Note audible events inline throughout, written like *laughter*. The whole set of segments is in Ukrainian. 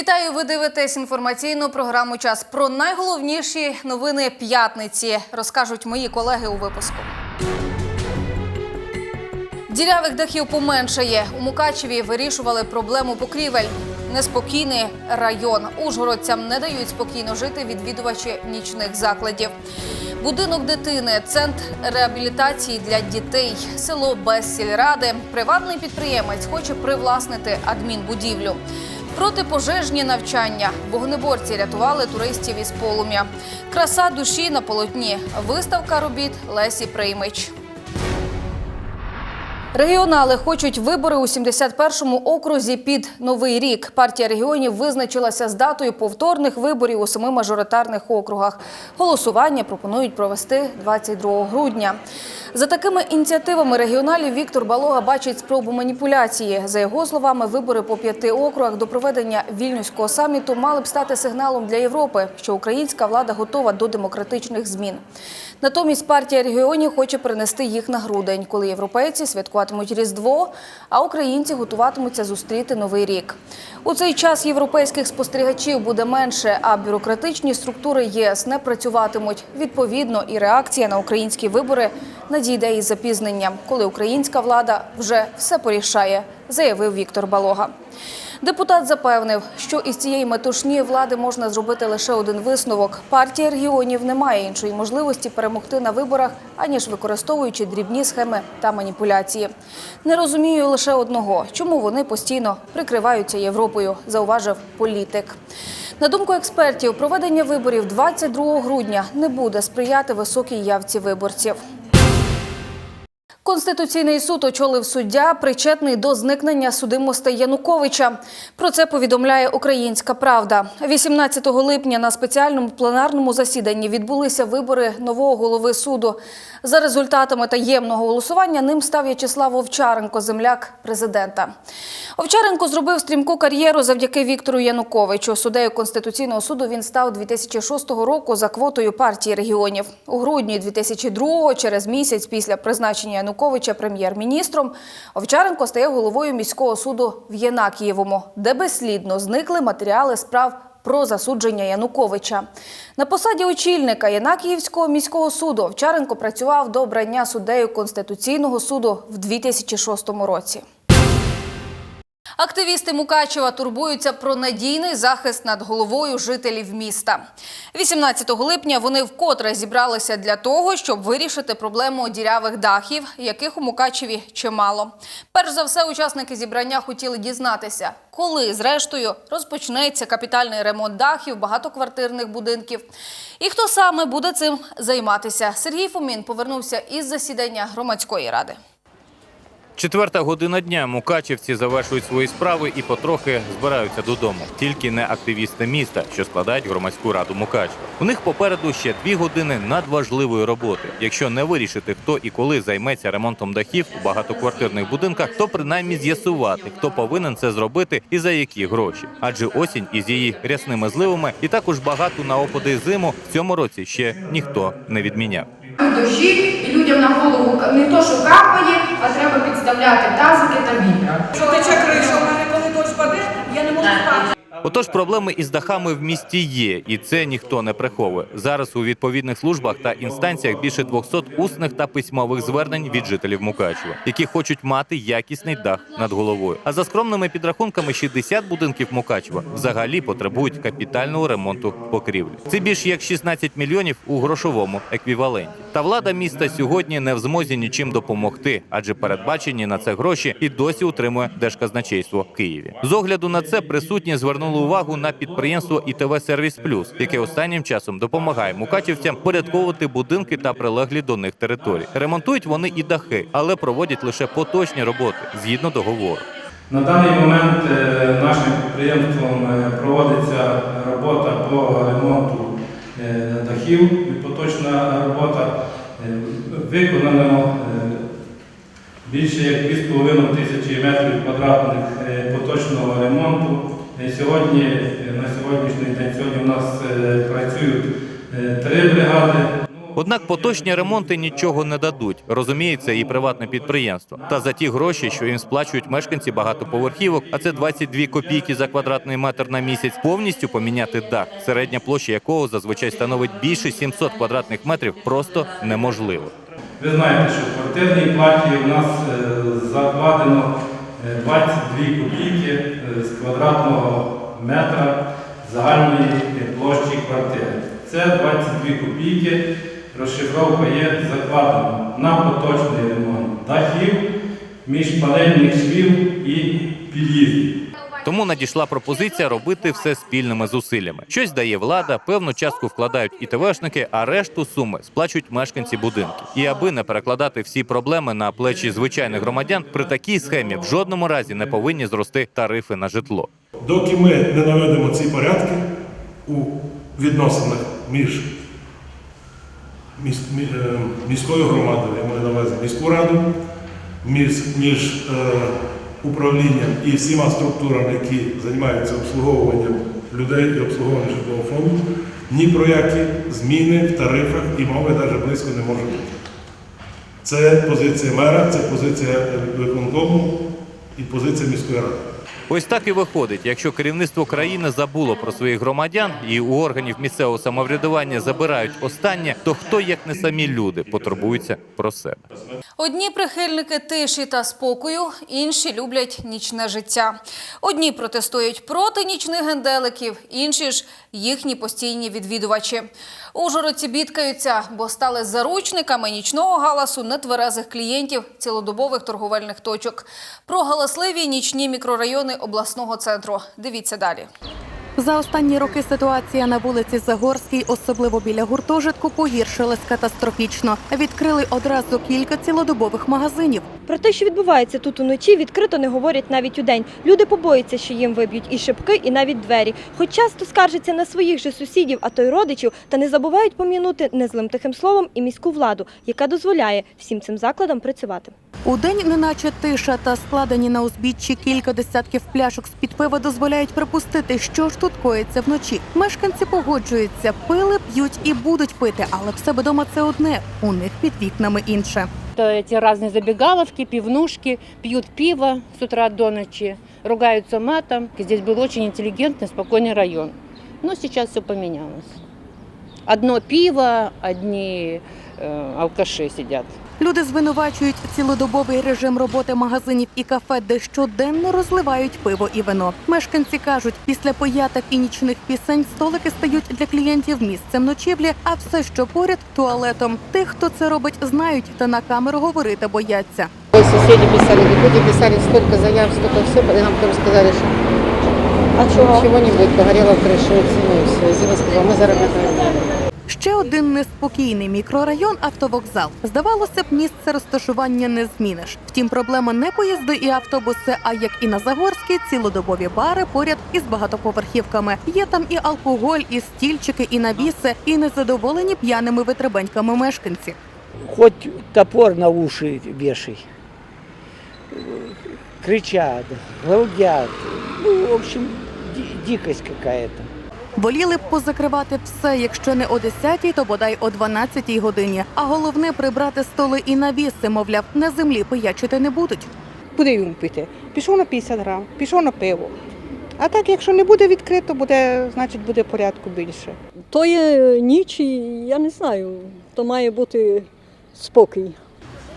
Вітаю! Ви дивитесь інформаційну програму Час про найголовніші новини п'ятниці. Розкажуть мої колеги у випуску. Дірявих дахів поменшає. У Мукачеві вирішували проблему покрівель. Неспокійний район. Ужгородцям не дають спокійно жити відвідувачі нічних закладів. Будинок дитини, центр реабілітації для дітей, село без сільради. Приватний підприємець хоче привласнити адмінбудівлю. Протипожежні навчання. Вогнеборці рятували туристів із полум'я. Краса душі на полотні. Виставка робіт Лесі Приймич. Регіонали хочуть вибори у 71-му окрузі під новий рік. Партія регіонів визначилася з датою повторних виборів у семи мажоритарних округах. Голосування пропонують провести 22 грудня. За такими ініціативами регіоналів Віктор Балога бачить спробу маніпуляції. За його словами, вибори по п'яти округах до проведення вільнюського саміту мали б стати сигналом для Європи, що українська влада готова до демократичних змін. Натомість партія регіонів хоче перенести їх на грудень, коли європейці святкуватимуть Різдво, а українці готуватимуться зустріти новий рік. У цей час європейських спостерігачів буде менше, а бюрократичні структури ЄС не працюватимуть. Відповідно, і реакція на українські вибори надійде із запізненням, коли українська влада вже все порішає, заявив Віктор Балога. Депутат запевнив, що із цієї метушні влади можна зробити лише один висновок. Партія регіонів не має іншої можливості перемогти на виборах, аніж використовуючи дрібні схеми та маніпуляції. Не розумію лише одного, чому вони постійно прикриваються Європою, зауважив політик. На думку експертів, проведення виборів 22 грудня не буде сприяти високій явці виборців. Конституційний суд очолив суддя, причетний до зникнення судимостей Януковича. Про це повідомляє Українська Правда. 18 липня на спеціальному пленарному засіданні відбулися вибори нового голови суду. За результатами таємного голосування ним став В'ячеслав Овчаренко, земляк президента. Овчаренко зробив стрімку кар'єру завдяки Віктору Януковичу. Суддею Конституційного суду він став 2006 року за квотою партії регіонів. У грудні 2002 через місяць після призначення Януковича прем'єр-міністром, Овчаренко стає головою міського суду в Єнакієвому, де безслідно зникли матеріали справ про засудження Януковича. На посаді очільника Янакіївського міського суду Овчаренко працював до обрання суддею Конституційного суду в 2006 році. Активісти Мукачева турбуються про надійний захист над головою жителів міста. 18 липня вони вкотре зібралися для того, щоб вирішити проблему дірявих дахів, яких у Мукачеві чимало. Перш за все, учасники зібрання хотіли дізнатися, коли, зрештою, розпочнеться капітальний ремонт дахів багатоквартирних будинків. І хто саме буде цим займатися. Сергій Фомін повернувся із засідання громадської ради. Четверта година дня мукачівці завершують свої справи і потрохи збираються додому. Тільки не активісти міста, що складають громадську раду Мукачева. У них попереду ще дві години надважливої роботи. Якщо не вирішити, хто і коли займеться ремонтом дахів у багатоквартирних будинках, то принаймні з'ясувати, хто повинен це зробити і за які гроші. Адже осінь із її рясними зливами і також багату на опади зиму в цьому році ще ніхто не відміняв. Дощі, і людям на голову ка- не то, що капає, а треба підставляти тазики та вітра. Що тече криша, у мене коли дощ паде, я не можу спати. Отож, проблеми із дахами в місті є, і це ніхто не приховує. Зараз у відповідних службах та інстанціях більше 200 усних та письмових звернень від жителів Мукачева, які хочуть мати якісний дах над головою. А за скромними підрахунками, 60 будинків Мукачева взагалі потребують капітального ремонту покрівлі. Це більш як 16 мільйонів у грошовому еквіваленті. Та влада міста сьогодні не в змозі нічим допомогти, адже передбачені на це гроші і досі утримує держказначейство в Києві. З огляду на це присутні звернули увагу на підприємство ІТВ Сервіс Плюс, яке останнім часом допомагає мукачівцям порядковувати будинки та прилеглі до них території. Ремонтують вони і дахи, але проводять лише поточні роботи згідно договору. На даний момент е, нашим підприємством е, проводиться робота по ремонту е, дахів. Поточна робота виконано більше як 2,5 тисячі метрів квадратних поточного ремонту. Сьогодні, на сьогоднішній день, сьогодні у нас е, працюють е, три бригади. Однак поточні ремонти нічого не дадуть. Розуміється, і приватне підприємство. Та за ті гроші, що їм сплачують мешканці багатоповерхівок, а це 22 копійки за квадратний метр на місяць, повністю поміняти дах, середня площа якого зазвичай становить більше 700 квадратних метрів, просто неможливо. Ви знаєте, що в квартирній платі у нас е, закладено 22 копійки е, з квадратного метра загальної е, площі квартири. Це 22 копійки, розшифровка є закладена на поточний ремонт дахів, міжпанельних швів і під'їздів. Тому надійшла пропозиція робити все спільними зусиллями. Щось дає влада, певну частку вкладають ІТВшники, а решту суми сплачують мешканці будинків. І аби не перекладати всі проблеми на плечі звичайних громадян, при такій схемі в жодному разі не повинні зрости тарифи на житло. Доки ми не наведемо ці порядки у відносинах між е, міською громадою, я маю на увазі міську раду, між, між е, управлінням і всіма структурами, які займаються обслуговуванням людей і обслуговуванням житлового фонду, ні про які зміни в тарифах і мови навіть близько не може бути. Це позиція мера, це позиція е, виконкому і позиція міської ради. Ось так і виходить. Якщо керівництво країни забуло про своїх громадян і у органів місцевого самоврядування забирають останнє, то хто, як не самі люди, потурбуються про себе. Одні прихильники тиші та спокою, інші люблять нічне життя. Одні протестують проти нічних генделиків, інші ж їхні постійні відвідувачі. Ужгородці бідкаються, бо стали заручниками нічного галасу нетверезих клієнтів цілодобових торговельних точок. Про галасливі нічні мікрорайони обласного центру. Дивіться далі. За останні роки ситуація на вулиці Загорській, особливо біля гуртожитку, погіршилась катастрофічно. Відкрили одразу кілька цілодобових магазинів. Про те, що відбувається тут уночі, відкрито не говорять навіть удень. Люди побоюються, що їм виб'ють і шибки, і навіть двері. Хоч часто скаржаться на своїх же сусідів, а то й родичів, та не забувають пом'янути незлим тихим словом і міську владу, яка дозволяє всім цим закладам працювати. Удень, неначе тиша та складені на узбіччі кілька десятків пляшок з під пива дозволяють припустити, що ж тут коїться вночі. Мешканці погоджуються, пили, п'ють і будуть пити, але в себе дома це одне, у них під вікнами інше. Это эти разные забегаловки, пивнушки, пьют пиво с утра до ночи, ругаются матом. Здесь был очень интеллигентный, спокойный район. Но сейчас все поменялось. Одно пиво, одни э, алкаши сидят. Люди звинувачують цілодобовий режим роботи магазинів і кафе, де щоденно розливають пиво і вино. Мешканці кажуть, після пояток і нічних пісень столики стають для клієнтів місцем ночівлі, а все, що поряд туалетом. Тих, хто це робить, знають та на камеру говорити бояться. Соседи писали, люди писали столько заяв, столько всего, и нам потом сказали, что А чого? ничего не крыша, и все, ну все. И Зина сказала, мы заработаем. Ще один неспокійний мікрорайон автовокзал. Здавалося б, місце розташування не зміниш. Втім, проблема не поїзди і автобуси, а як і на Загорській, цілодобові бари поряд із багатоповерхівками. Є там і алкоголь, і стільчики, і навіси, і незадоволені п'яними витребеньками мешканці. хоть топор на уши вешай. Кричат, галдят. Ну, в общем, ди- дикость какая-то. Воліли б позакривати все, якщо не о 10-й, то бодай о 12-й годині. А головне прибрати столи і навіси, мовляв, на землі пиячити не будуть. Куди йому піти? Пішов на 50 грам, пішов на пиво. А так, якщо не буде відкрито, буде, значить буде порядку більше. То є ніч, і я не знаю, то має бути спокій.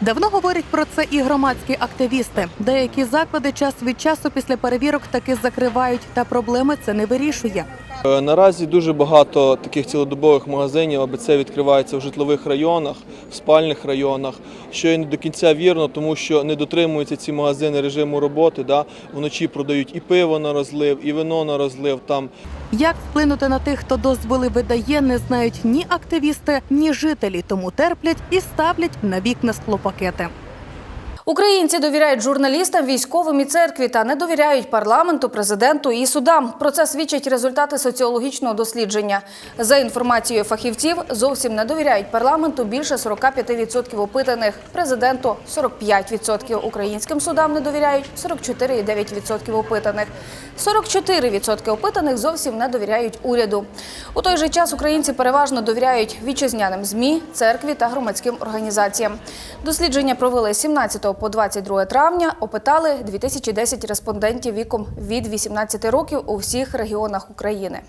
Давно говорять про це і громадські активісти. Деякі заклади час від часу після перевірок таки закривають, та проблеми це не вирішує. Е, Наразі дуже багато таких цілодобових магазинів АБЦ відкривається в житлових районах, в спальних районах, що є не до кінця вірно, тому що не дотримуються ці магазини режиму роботи. Да? Вночі продають і пиво на розлив, і вино на розлив. Там Як вплинути на тих, хто дозволи видає, не знають ні активісти, ні жителі, тому терплять і ставлять на вікна склопакети. Українці довіряють журналістам, військовим і церкві та не довіряють парламенту, президенту і судам. Про це свідчать результати соціологічного дослідження. За інформацією фахівців, зовсім не довіряють парламенту більше 45% опитаних, президенту 45%, українським судам не довіряють 44,9% опитаних. 44% опитаних зовсім не довіряють уряду. У той же час українці переважно довіряють вітчизняним ЗМІ, церкві та громадським організаціям. Дослідження провели з 17 по 22 травня. Опитали 2010 респондентів віком від 18 років у всіх регіонах України.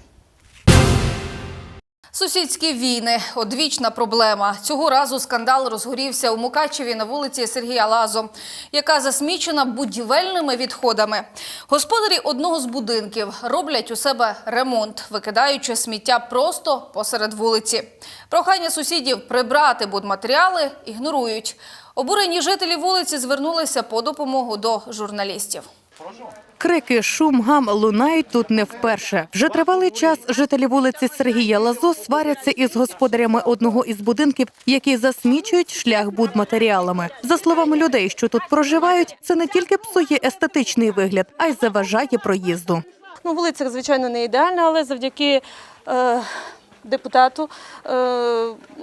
Сусідські війни одвічна проблема. Цього разу скандал розгорівся у Мукачеві на вулиці Сергія Лазо, яка засмічена будівельними відходами. Господарі одного з будинків роблять у себе ремонт, викидаючи сміття просто посеред вулиці. Прохання сусідів прибрати будматеріали ігнорують. Обурені жителі вулиці звернулися по допомогу до журналістів. Крики, шум, гам лунають тут не вперше. Вже тривалий час жителі вулиці Сергія Лазо сваряться із господарями одного із будинків, які засмічують шлях будматеріалами. За словами людей, що тут проживають, це не тільки псує естетичний вигляд, а й заважає проїзду. Ну, вулиця, звичайно, не ідеальна, але завдяки е, депутату е,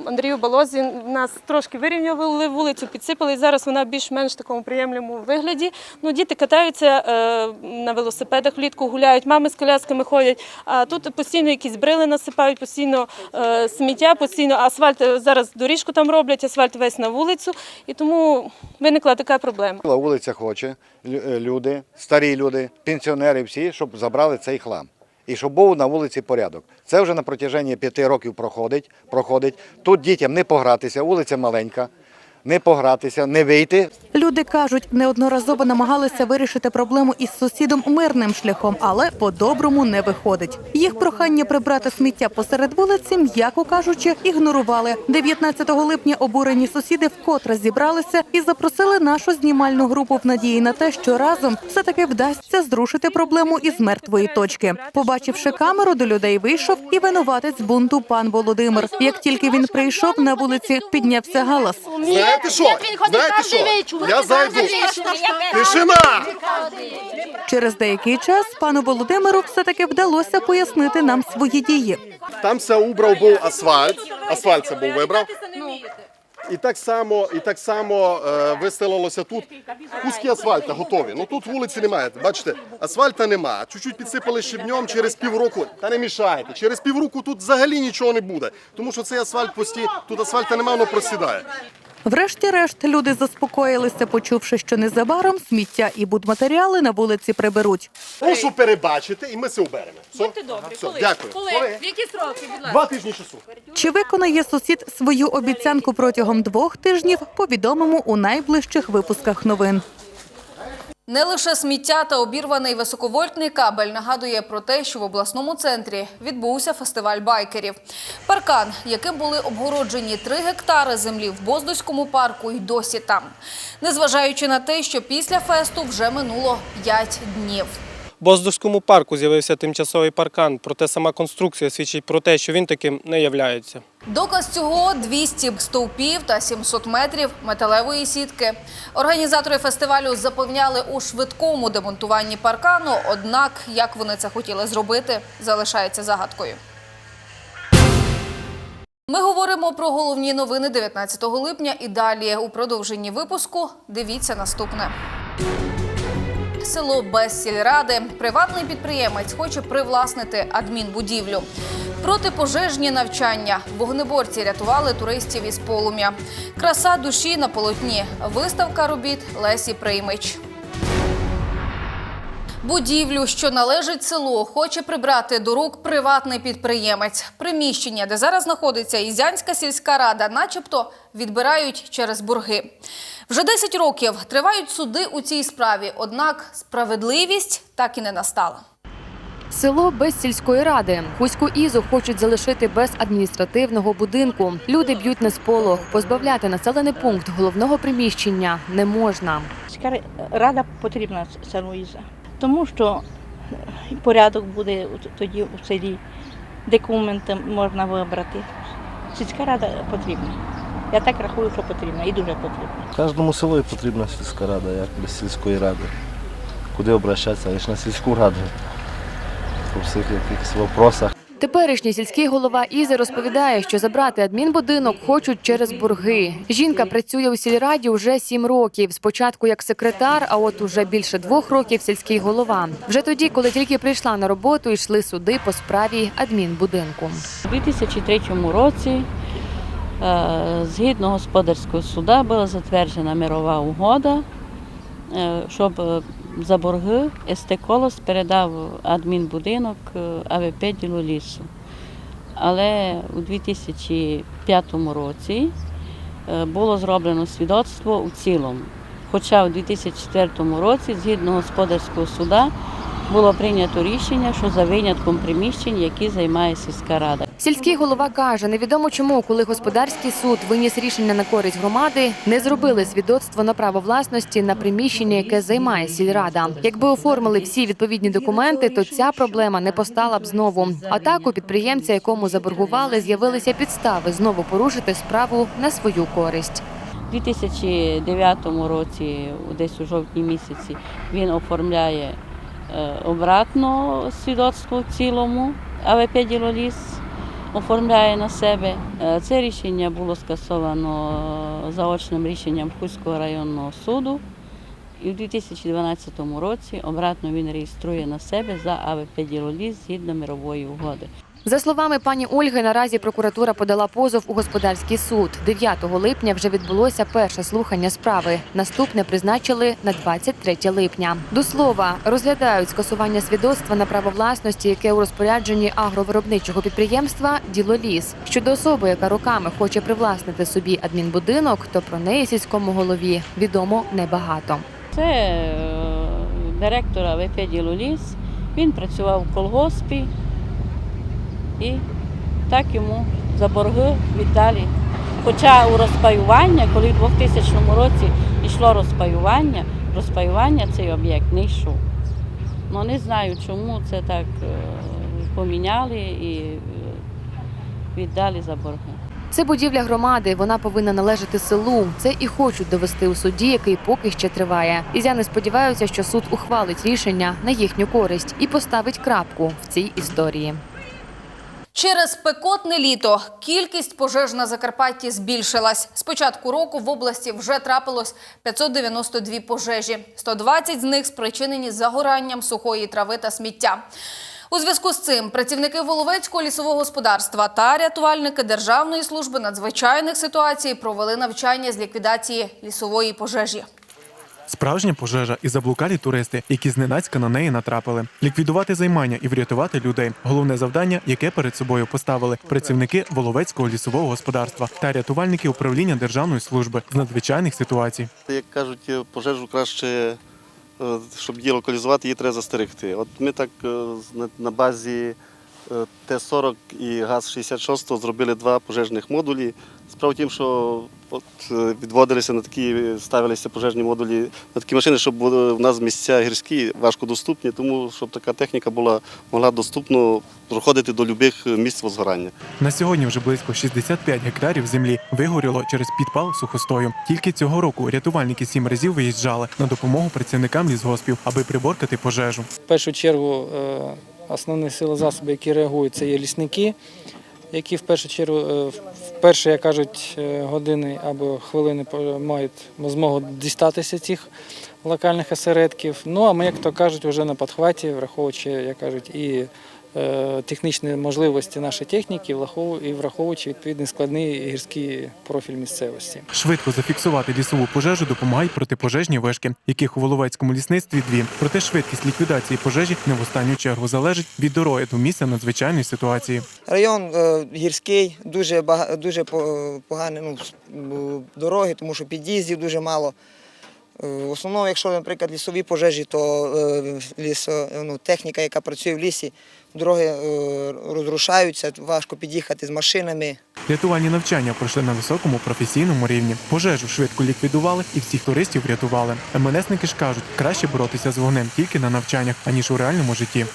Андрію Балозі нас трошки вирівнювали вулицю, підсипали, зараз вона більш-менш такому приємному вигляді. Ну, діти катаються е, на велосипедах влітку, гуляють, мами з колясками ходять, а тут постійно якісь брили насипають, постійно е, сміття, постійно асфальт, зараз доріжку там роблять, асфальт весь на вулицю, і тому виникла така проблема. Вулиця хоче, лю- люди, старі люди, пенсіонери всі, щоб забрали цей хлам. І щоб був на вулиці порядок. Це вже на протяженні п'яти років проходить. проходить. Тут дітям не погратися, вулиця маленька, не погратися, не вийти. Люди кажуть, неодноразово намагалися вирішити проблему із сусідом мирним шляхом, але по-доброму не виходить. Їх прохання прибрати сміття посеред вулиці, м'яко кажучи, ігнорували. 19 липня обурені сусіди вкотре зібралися і запросили нашу знімальну групу в надії на те, що разом все таки вдасться зрушити проблему із мертвої точки. Побачивши камеру, до людей вийшов і винуватець бунту пан Володимир. Як тільки він прийшов на вулиці, піднявся галас. Знаєте що? Знаєте що? Я зайду. Тишина! Через деякий час пану Володимиру все таки вдалося пояснити нам свої дії. Там все убрав був асфальт. Асфальт це був вибрав. І так само, і так само е, вистелилося тут куски асфальта готові. Ну тут вулиці немає. Бачите, асфальта нема. Чуть-чуть підсипали щебнем через півроку. Та не мішайте. Через півроку тут взагалі нічого не буде. Тому що цей асфальт пусті, тут асфальта немає, воно просідає. Врешті-решт люди заспокоїлися, почувши, що незабаром сміття і будматеріали на вулиці приберуть. Мушу перебачити, і ми це уберемо. Все? Все, дякую. Які сроки, будь Два тижні часу. Чи виконає сусід свою обіцянку протягом двох тижнів? Повідомимо у найближчих випусках новин. Не лише сміття та обірваний високовольтний кабель нагадує про те, що в обласному центрі відбувся фестиваль байкерів. Паркан, яким були обгороджені три гектари землі в Боздоському парку, й досі там. Незважаючи на те, що після фесту вже минуло п'ять днів. Боздорському парку з'явився тимчасовий паркан, проте сама конструкція свідчить про те, що він таким не являється. Доказ цього 200 стовпів та 700 метрів металевої сітки. Організатори фестивалю запевняли у швидкому демонтуванні паркану, однак як вони це хотіли зробити, залишається загадкою. Ми говоримо про головні новини 19 липня і далі у продовженні випуску дивіться наступне. Село без сільради. Приватний підприємець хоче привласнити адмінбудівлю. Протипожежні навчання. Вогнеборці рятували туристів із полум'я. Краса душі на полотні. Виставка робіт Лесі Приймич. Будівлю, що належить селу, хоче прибрати до рук приватний підприємець. Приміщення, де зараз знаходиться Ізянська сільська рада, начебто відбирають через борги. Вже 10 років тривають суди у цій справі, однак справедливість так і не настала. Село без сільської ради. Хуську Ізу хочуть залишити без адміністративного будинку. Люди б'ють на сполох. Позбавляти населений пункт головного приміщення не можна. Сільська рада потрібна селу Іза, тому що порядок буде тоді у селі, документи можна вибрати. Сільська рада потрібна. Я так рахую, що потрібно і дуже потрібно. Кожному селу потрібна сільська рада, як без сільської ради. Куди обращатися, лише на сільську раду. По всіх якихось вопросах. Теперішній сільський голова Ізи розповідає, що забрати адмінбудинок хочуть через борги. Жінка працює у сільраді вже сім років. Спочатку як секретар, а от уже більше двох rokів сільський голова. Вже тоді, коли тільки прийшла на роботу, йшли суди по справі адмінбудинку. У 2003 році згідно господарського суда була затверджена мирова угода, е, щоб е, за борги СТ Колос передав адмінбудинок е, АВП діло лісу. Але у 2005 році е, було зроблено свідоцтво у цілому. Хоча у 2004 році, згідно господарського суда, було прийнято рішення, що за винятком приміщень, які займає сільська рада. Сільський голова каже, невідомо чому, коли господарський суд виніс рішення на користь громади, не зробили свідоцтво на право власності на приміщення, яке займає сільрада. Якби оформили всі відповідні документи, то ця проблема не постала б знову. А так у підприємця, якому заборгували, з'явилися підстави знову порушити справу на свою користь. У 2009 році, десь у жовтні місяці, він оформляє е, обратно свідоцтво в цілому, АВП «Ділоліс» оформляє на себе. Е, Це рішення було скасовано заочним рішенням Хуського районного суду. І в 2012 році обратно він реєструє на себе за АВП «Ділоліс» згідно мирової угоди. За словами пані Ольги, наразі прокуратура подала позов у господарський суд. 9 липня вже відбулося перше слухання справи. Наступне призначили на 23 липня. До слова, розглядають скасування свідоцтва на право власності, яке у розпорядженні агровиробничого підприємства Ділоліс. Щодо особи, яка роками хоче привласнити собі адмінбудинок, то про неї сільському голові відомо небагато. Це е, директор АВП «Ділоліс». Він працював в колгоспі і так йому за борги віддали. Хоча у розпаювання, коли в 2000 році йшло розпаювання, розпаювання цей об'єкт не йшов. Ну не знаю, чому це так е, поміняли і е, віддали за борги. Це будівля громади. Вона повинна належати селу. Це і хочуть довести у суді, який поки ще триває. Ізяни сподіваються, що суд ухвалить рішення на їхню користь і поставить крапку в цій історії. Через спекотне літо кількість пожеж на Закарпатті збільшилась. З початку року в області вже трапилось 592 пожежі. 120 з них спричинені загоранням сухої трави та сміття. У зв'язку з цим працівники Воловецького лісового господарства та рятувальники Державної служби надзвичайних ситуацій провели навчання з ліквідації лісової пожежі. Справжня пожежа і заблукалі туристи, які зненацька на неї натрапили. Ліквідувати займання і врятувати людей головне завдання, яке перед собою поставили працівники Воловецького лісового господарства та рятувальники управління Державної служби з надзвичайних ситуацій. Як кажуть, е, пожежу краще, е, щоб її локалізувати, її треба застерегти. От ми так е, на- базі Т-40 і ГАЗ-66 зробили два пожежних модулі. Справа в тім, що от е, відводилися на такі, ставилися пожежні модулі на такі машини, щоб в нас місця гірські, важкодоступні, тому щоб така техніка була могла доступно проходити до будь-яких місць возгорання. На сьогодні вже близько 65 гектарів землі вигоріло через підпал сухостою. Тільки цього року рятувальники сім разів виїжджали на допомогу працівникам лісгоспів, аби приборкати пожежу. В першу чергу е, основні сили засоби, які реагують, це є лісники, які в першу чергу, е, в перші, як кажуть, е, години або хвилини мають змогу дістатися цих локальних осередків. Ну а ми, як то кажуть, вже на підхваті, враховуючи, як кажуть, і технічні можливості нашої техніки, і враховуючи відповідний складний гірський профіль місцевості. Швидко зафіксувати лісову пожежу допомагають протипожежні вишки, яких у Воловецькому лісництві дві. Проте швидкість ліквідації пожежі не в останню чергу залежить від дороги до місця надзвичайної ситуації. Район е, гірський, дуже бага- дуже по- погані ну, дороги, тому що під'їздів дуже мало. Е, В основному, якщо, наприклад, лісові пожежі, то е, лісо, ну, техніка, яка працює в лісі, дороги е, розрушаються, важко під'їхати з машинами. Рятувальні навчання пройшли на високому професійному рівні. Пожежу швидко ліквідували і всіх туристів врятували. МНСники ж кажуть, краще боротися з вогнем тільки на навчаннях, аніж у реальному житті.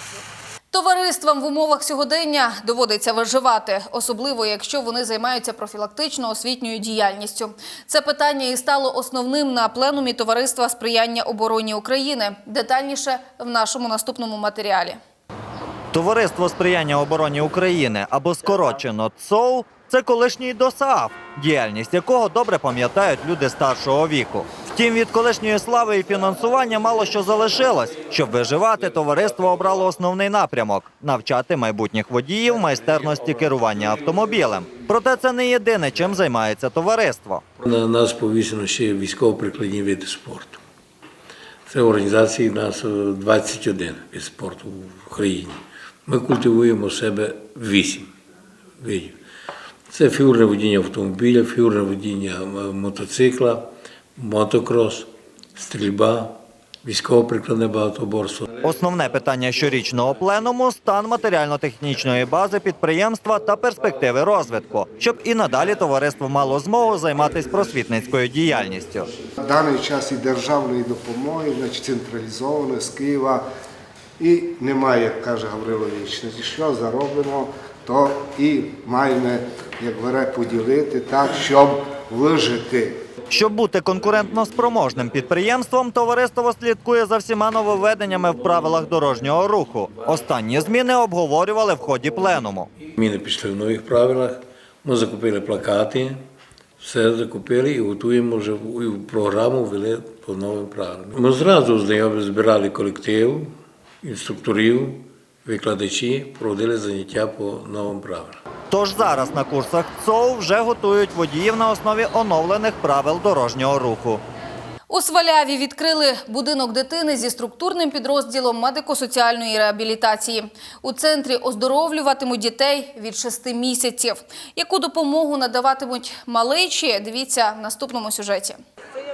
Товариствам в умовах сьогодення доводиться виживати, особливо якщо вони займаються профілактично-освітньою діяльністю. Це питання і стало основним на пленумі товариства сприяння обороні України. Детальніше в нашому наступному матеріалі. Товариство сприяння обороні України або скорочено ЦОУ – це колишній ДОСААФ, діяльність якого добре пам'ятають люди старшого віку. Втім, від колишньої слави і фінансування мало що залишилось. Щоб виживати, товариство обрало основний напрямок навчати майбутніх водіїв майстерності керування автомобілем. Проте це не єдине, чим займається товариство. На нас повісено ще військово-прикладні види спорту. Це організації нас е, 21 від спорту в Україні. Ми культивуємо себе 8 видів. Це фігурне водіння автомобіля, фігурне водіння мотоцикла, мотокрос, стрільба, військово-прикладне багатоборство. Основне питання щорічного пленуму стан матеріально-технічної бази підприємства та перспективи розвитку, щоб і надалі товариство мало змогу займатися просвітницькою діяльністю. На даний час і державної допомоги, значить централізованої з Києва, і немає, як каже Гаврило Вічний. Що заробимо, то і маємо, як говорять, поділити так, щоб вижити. Щоб бути конкурентно спроможним підприємством, товариство слідкує за всіма нововведеннями в правилах дорожнього руху. Останні зміни обговорювали в ході пленуму. Зміни пішли в нових правилах. Ми закупили плакати, все закупили і готуємо вже в- в програму ввели по новим правилам. Ми зразу знайомі збирали колектив, інструкторів, викладачі, проводили заняття по новим правилам. Тож зараз на курсах ЦОУ вже готують водіїв на основі оновлених правил дорожнього руху. У Сваляві відкрили будинок дитини зі структурним підрозділом медико-соціальної реабілітації. У центрі оздоровлюватимуть дітей від 6 місяців. Яку допомогу надаватимуть малечі, дивіться в наступному сюжеті.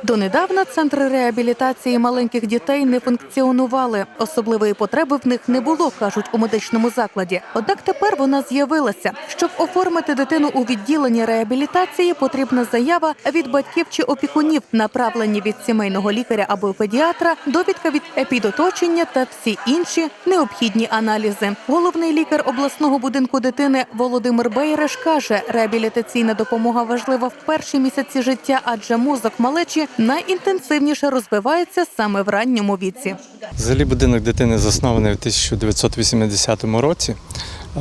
Донедавна центри реабілітації маленьких дітей не функціонували. Особливої потреби в них не було, кажуть у медичному закладі. Однак тепер вона з'явилася. Щоб оформити дитину у відділенні реабілітації, потрібна заява від батьків чи опікунів, направлені від сімейного лікаря або педіатра, довідка від епідоточення та всі інші необхідні аналізи. Головний лікар обласного будинку дитини Володимир Бейреш каже, реабілітаційна допомога важлива в перші місяці життя, адже мозок малечі найінтенсивніше розвивається саме в ранньому віці. Взагалі будинок дитини заснований у 1980 році.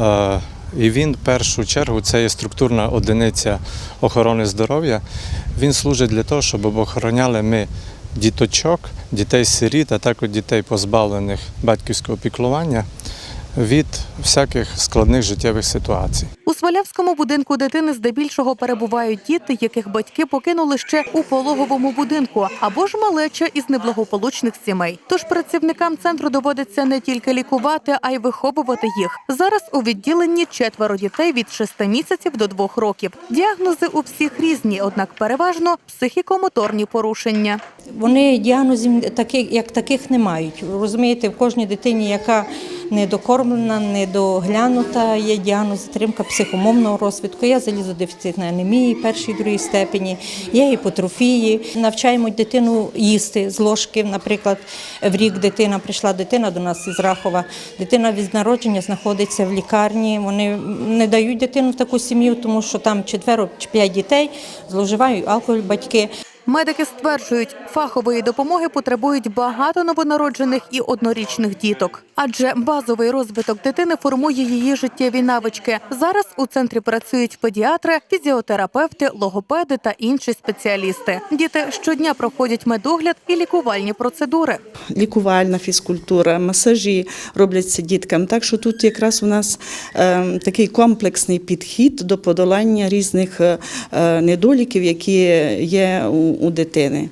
Е, І він в першу чергу це є структурна одиниця охорони здоров'я. Він служить для того, щоб охороняли ми діточок, дітей-сиріт, а також дітей, позбавлених батьківського піклування від всяких складних життєвих ситуацій. У Свалявському будинку дитини здебільшого перебувають діти, яких батьки покинули ще у пологовому будинку, або ж малеча із неблагополучних сімей. Тож працівникам центру доводиться не тільки лікувати, а й виховувати їх. Зараз у відділенні четверо дітей від 6 місяців до 2 років. Діагнози у всіх різні, однак переважно психікомоторні порушення. Вони діагнозів таких, як таких не мають. Розумієте, в кожній дитині, яка недокормлена, недоглянута, є діагноз затримка психомовного розвитку, є залізодефіцитна анемії першої другої степені, є гіпотрофії. Навчаємо дитину їсти з ложки. Наприклад, в рік дитина прийшла дитина до нас із Рахова. Дитина від народження знаходиться в лікарні. Вони не дають дитину в таку сім'ю, тому що там четверо чи п'ять дітей зловживають алкоголь батьки. Медики стверджують, фахової допомоги потребують багато новонароджених і однорічних діток, адже базовий розвиток дитини формує її життєві навички. Зараз у центрі працюють педіатри, фізіотерапевти, логопеди та інші спеціалісти. Діти щодня проходять медогляд і лікувальні процедури. лікувальна фізкультура, масажі робляться діткам. Так що тут якраз у нас е, такий комплексний підхід до подолання різних е, е, недоліків, які є у, у дитини.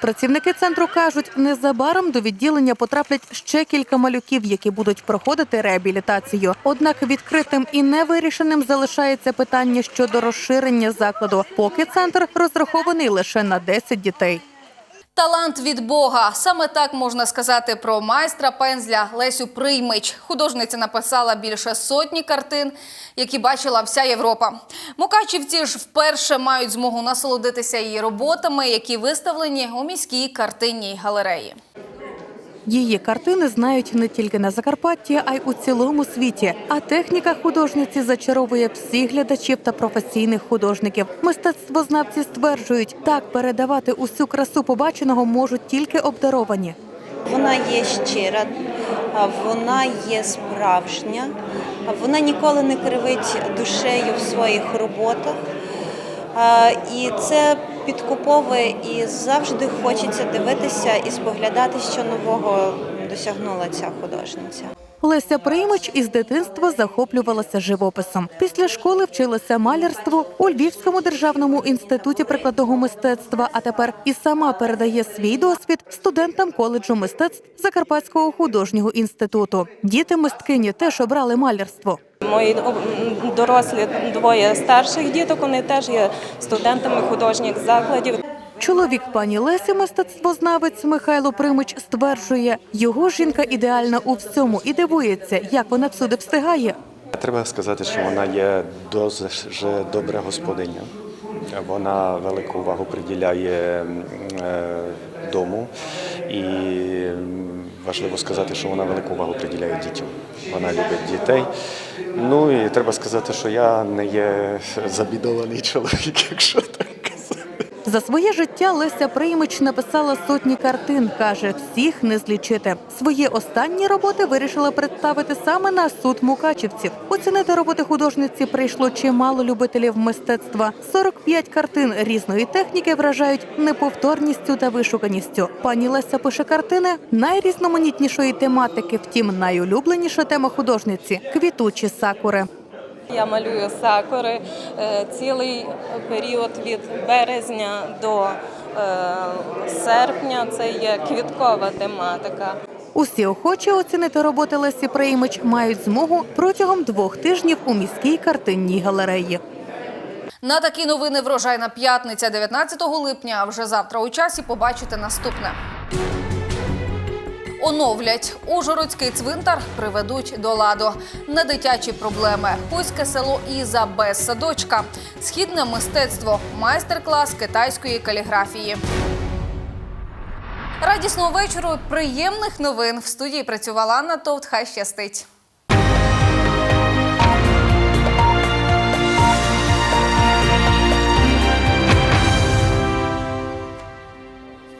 Працівники центру кажуть, незабаром до відділення потраплять ще кілька малюків, які будуть проходити реабілітацію. Однак відкритим і невирішеним залишається питання щодо розширення закладу, поки центр розрахований лише на 10 дітей. Талант від Бога. Саме так можна сказати про майстра пензля Лесю Приймич. Художниця написала більше сотні картин, які бачила вся Європа. Мукачівці ж вперше мають змогу насолодитися її роботами, які виставлені у міській картинній галереї. Її картини знають не тільки на Закарпатті, а й у цілому світі. А техніка художниці зачаровує всіх глядачів та професійних художників. Мистецтвознавці стверджують, так передавати усю красу побаченого можуть тільки обдаровані. Вона є щира, вона є справжня, вона ніколи не кривить душею в своїх роботах. І це підкуповує і завжди хочеться дивитися і споглядати, що нового досягнула ця художниця. Леся Приймич із дитинства захоплювалася живописом. Після школи вчилася малярству у Львівському державному інституті прикладного мистецтва. А тепер і сама передає свій досвід студентам коледжу мистецтв Закарпатського художнього інституту. Діти мисткині теж обрали малярство. Мої дорослі двоє старших діток, вони теж є студентами художніх закладів. Чоловік пані Лесі, мистецтвознавець Михайло Примич, стверджує, його жінка ідеальна у всьому і дивується, як вона всюди встигає. Треба сказати, що вона є дуже добра господиня. Вона велику увагу приділяє е, дому і важливо сказати, що вона велику увагу приділяє дітям. Вона любить дітей. Ну і треба сказати, що я не є забідований чоловік, *laughs* якщо так. За своє життя Леся Приймич написала сотні картин. каже, всіх не злічити. Свої останні роботи вирішила представити саме на суд мукачівців. Оцінити роботи художниці прийшло чимало любителів мистецтва. 45 картин різної техніки вражають неповторністю та вишуканістю. Пані Леся пише картини найрізноманітнішої тематики. Втім, найулюбленіша тема художниці квітучі сакури. Я малюю сакури е, цілий період від березня до е, серпня. Це є квіткова тематика. Усі охочі оцінити роботи Лесі Приймич мають змогу протягом двох тижнів у міській картинній галереї. На такі новини врожайна п'ятниця 19 липня. А вже завтра у часі побачите наступне. Оновлять Ужгородський цвинтар приведуть до ладу. Не дитячі проблеми. Хуське село Іза без садочка. Східне мистецтво. Майстер-клас китайської каліграфії. Радісного вечору. Приємних новин. В студії працювала Анна Товт. Хай щастить.